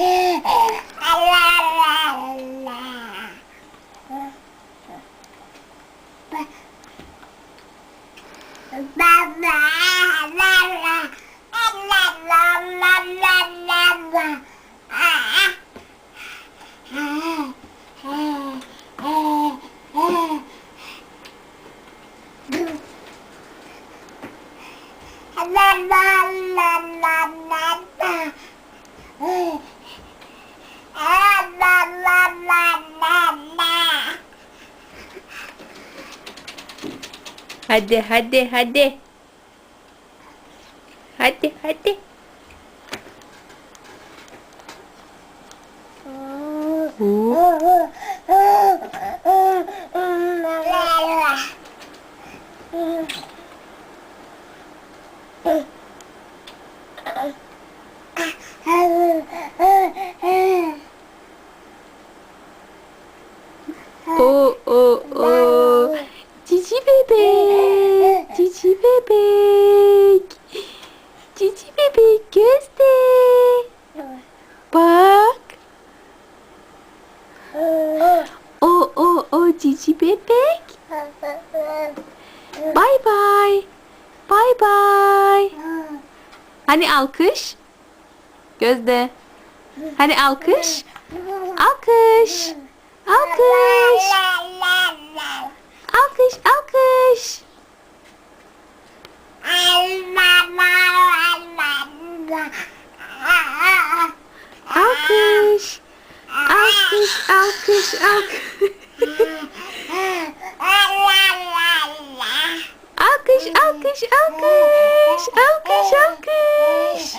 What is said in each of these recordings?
Allah Allah Allah. Baba Allah Allah Allah Allah Allah. La la la Hadi hadi hadi. Hadi hadi. Oo. O o o. Cici bebek. Cici bebek. Cici bebek gözde. Bak. O o o cici bebek. Bay bay. Bay bay. Hani alkış? Gözde. Hani alkış? Alkış. Alkış. Alkış, alkış. Alkış, alkış, alkış. Alkış, alkış, alkış.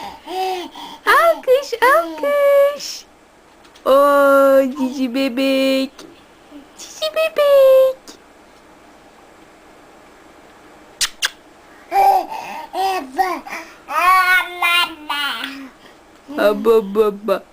Alkış, alkış. Alkış. Oo, cici bebek. Cici bebek. Aba baba.